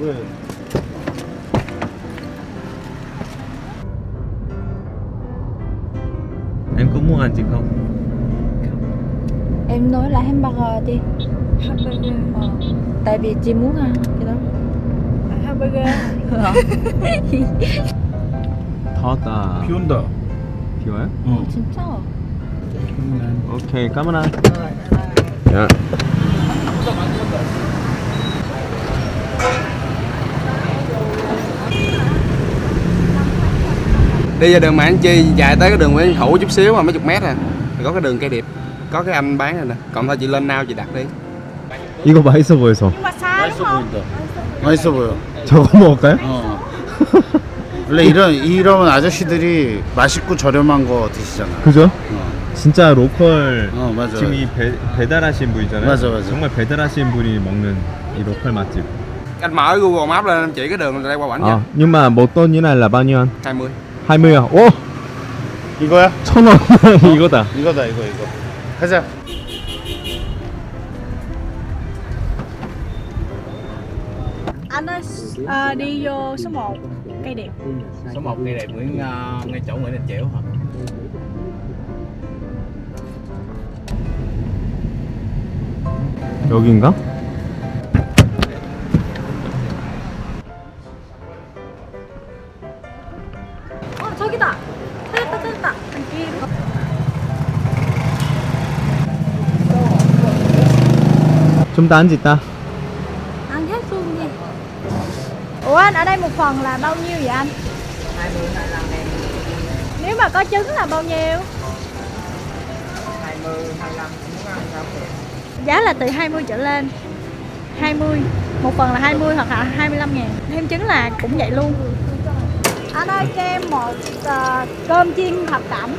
왜? Em có muốn ăn gì không? Em nói là hamburger đi hamburger ờ. Tại vì chị muốn ăn cái đó hamburger 더웠다 비 온다. 비 와요? 어. 진짜? 오케이 까만아 야. Đi ra đường Mạng Chi dài tới cái đường Nguyễn Hữu chút xíu mà mấy chục mét à thì có cái đường cây điệp có cái anh bán này nè còn thôi chị lên nào chị đặt đi 이거 맛있어 보여서 nhưng mà xa đúng không 맛있어 보여. 저거 먹을까요? 어. 원래 이런 이런 아저씨들이 맛있고 저렴한 거 드시잖아. 그죠? 어, 진짜 로컬 어 맞아. 지금 이 배, 배달하신 분이잖아요 맞아, 맞아. 정말 배달하신 분이 먹는 이 로컬 맛집 anh mở Google Maps lên em chỉ cái đường đây qua quảnh 아 nha nhưng mà một tô như này là bao nhiêu anh? 20 20야 오! 이거야? 천원 이거다 이거다 이거 이거. 가자. anh ơi à, đi vô số 1 cây đẹp số 1 cây đẹp Nguyễn ngay chỗ Nguyễn Đình Chiểu hả 여긴가? 저기다 찾았다 찾았다 여기 좀 더 앉있다 ăn hết luôn đi ủa anh ở đây một phần là bao nhiêu vậy anh 20 25 em nếu mà có trứng là bao nhiêu 20 25 giá là từ 20 trở lên 20 một phần là 20 hoặc là 25 ngàn thêm trứng là cũng vậy luôn anh ơi cho em một uh, cơm chiên thập cẩm.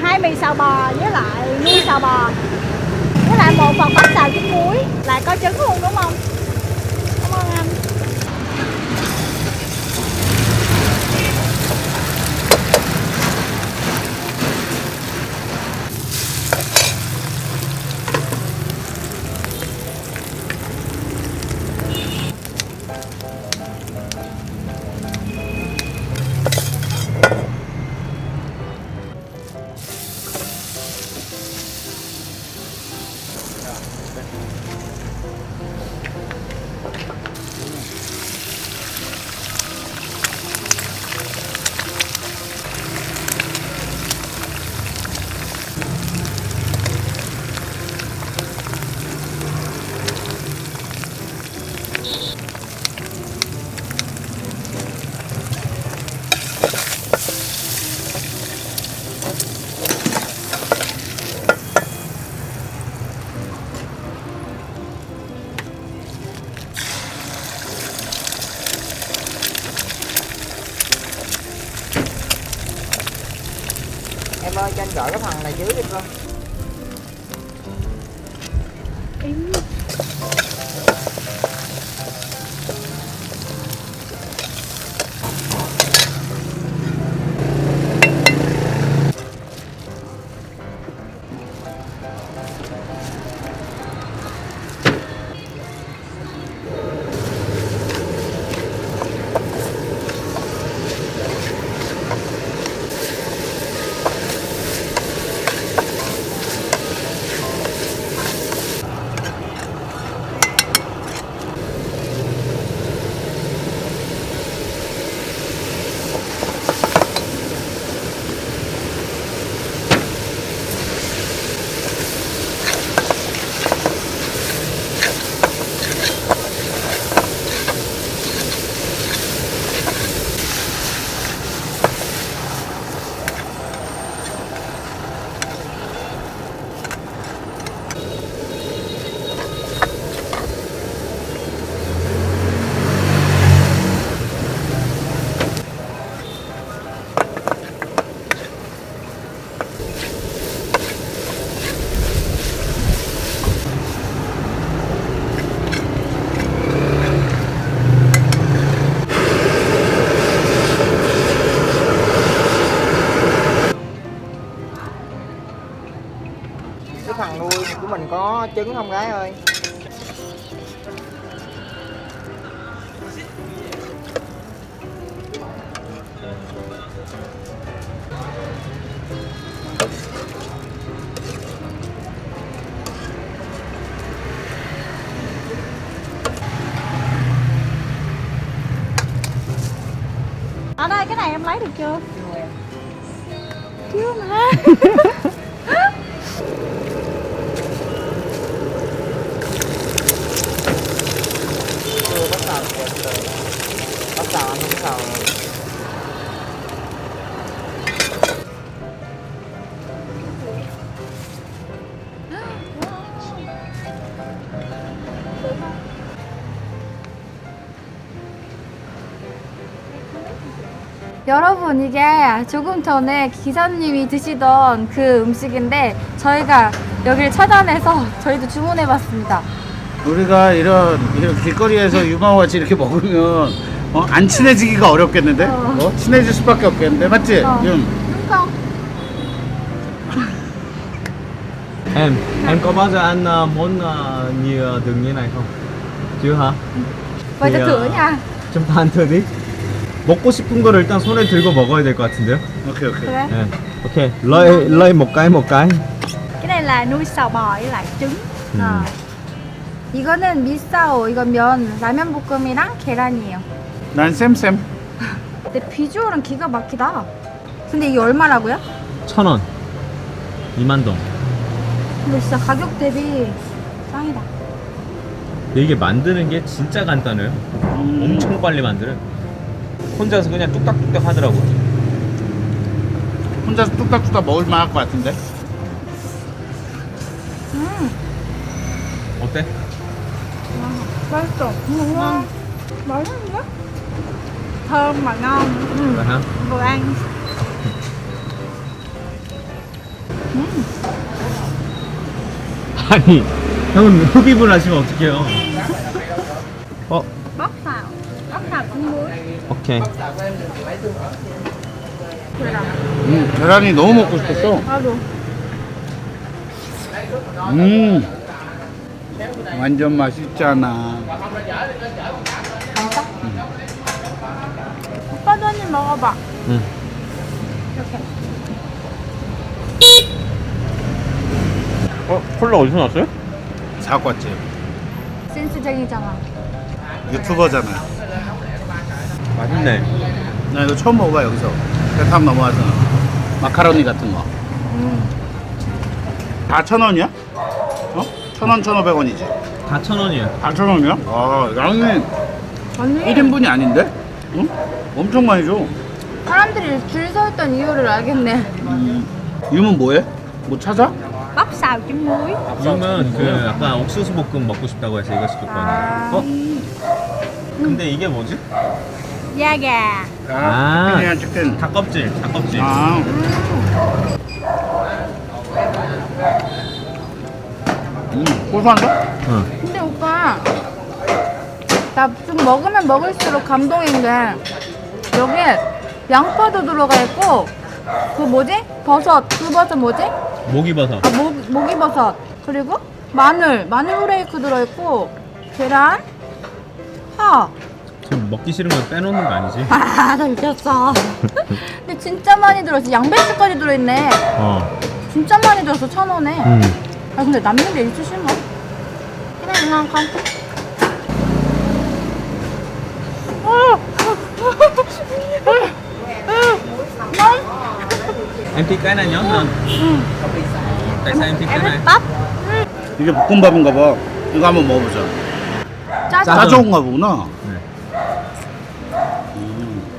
Hai mì xào bò với lại nuôi xào bò. Với lại một phần bánh xào trứng muối. Là có trứng luôn đúng không? Em ơi cho anh gọi cái phần này dưới đi con trứng không gái ơi. Ở đây cái này em lấy được chưa? Chưa mà. 여러분 이게 조금 전에 기사님이 드시던 그 음식인데 저희가 여기를 찾아내서 저희도 주문해봤습니다. 우리가 이런, 이런 길거리에서 유마와 같이 이렇게 먹으면 어? 안 친해지기가 어렵겠는데? 어? 친해질 수밖에 없겠는데 맞지? 어. 윤? Em, em có bao giờ ăn uh, món uh, như uh, đường như này không? Chưa hả? Vậy Thì, cho thử nha. 좀다안 터디? 먹고 싶은 거를 일단 손에 들고 먹어야 될 것 같은데요? 오케이 오케이 그래? 네. 오케이. 러이, 러이 một cái một cái. cái này là nuôi sò bò với lại trứng 음. 어. 이거는 미사오, 이건 면, 라면 볶음이랑 계란이에요. 난 쌤쌤 근데 비주얼은 기가 막히다. 근데 이게 얼마라고요? 천 원. 2만 동. 근데 진짜 가격 대비 짱이다. 근데 이게 만드는 게 진짜 간단해요. 엄청 빨리 만들어요. 혼자서 그냥 뚝딱뚝딱 하더라고. 혼자서 뚝딱뚝딱 먹을 만할 것 같은데? 어때? 맛있어. ngon 맛있는데? thơm mà ngon 응. 그래? vừa ăn 아니, 형은 흡입을 하시면 어떡해요? 오케이. 음, 계란이 너무 먹고 싶었어 나도. 음 완전 맛있잖아 오빠도 한입 먹어봐. 응. 이렇게. 어, 콜라 어디서 났어요? 왔지 센스쟁이잖아. 유튜버잖아 맛있네. 나 이거 처음 먹어봐 여기서 베트남 넘어와서 마카로니 같은 거 음. 다천 원이야? 어? 천 원, 천 오백 원이지 다천 원이에요. 다천 원이야? 와 양이 언니, 1인분이 아닌데? 응? 엄청 많이 줘 사람들이 줄 서 있던 이유를 알겠네. 유문 뭐해? 뭐 찾아? bóc xào trứng muối 지금은 그 아까 옥수수 볶음 먹고 싶다고 해서 이거 시켰거든요. 아. 어? 근데 이게 뭐지? Da gà 아. 치킨이야 치킨 닭껍질, 닭껍질. 아 음, 고소한데? 응. 근데 오빠, 나 좀 먹으면 먹을수록 감동인 게 여기에 양파도 들어가 있고 그 뭐지? 버섯, 그 버섯 뭐지? 목이버섯. 아, 목, 목이버섯. 그리고 마늘, 마늘 후레이크 들어있고 계란, 파. 지금 먹기 싫은 거 빼놓는 거 아니지? 아, 나 미쳤어. 근데 진짜 많이 들어있어. 양배추까지 들어있네. 어. 진짜 많이 들어서 천 원에. 음. 아, 근데 남는 게? 그냥 hơn. Tại sao em thích cái này? bắp 이게 볶음밥인가 봐 이거 한번 먹어보자 짜죠? 짜- 짜져온가 보구나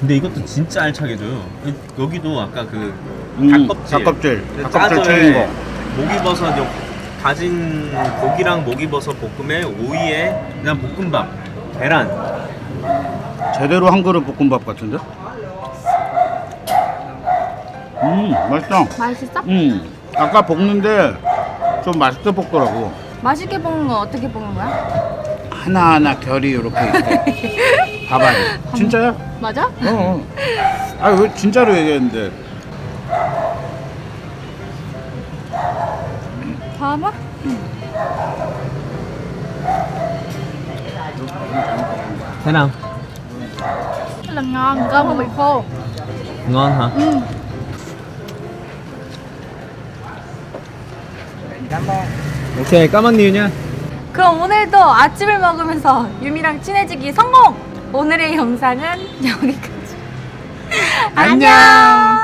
근데 이것도 진짜 알차게 줘요. 이- 여기도 아까 그 음, 닭껍질, 닭껍질 그 닭껍질 튀긴 거 목이버섯 요 다진 고기랑 목이버섯 볶음에 오이에 그냥 볶음밥, 계란. 제대로 한 그릇 볶음밥 같은데? 음 맛있다 맛있어? 음 아까 볶는데 좀 맛있게 볶더라고 맛있게 볶는 건 어떻게 볶는 거야? 하나하나 결이 이렇게 있고 밥알이 진짜야? 맞아? 어 아 왜 진짜로 얘기했는데 봐봐 Thế nào? Rất là ngon, cơm không bị khô Ngon hả? ừ. cảm ơn 오케이 까만 니유 nha. 그럼 오늘도 아침을 먹으면서 유미랑 친해지기 성공! 오늘의 영상은 여기까지 안녕.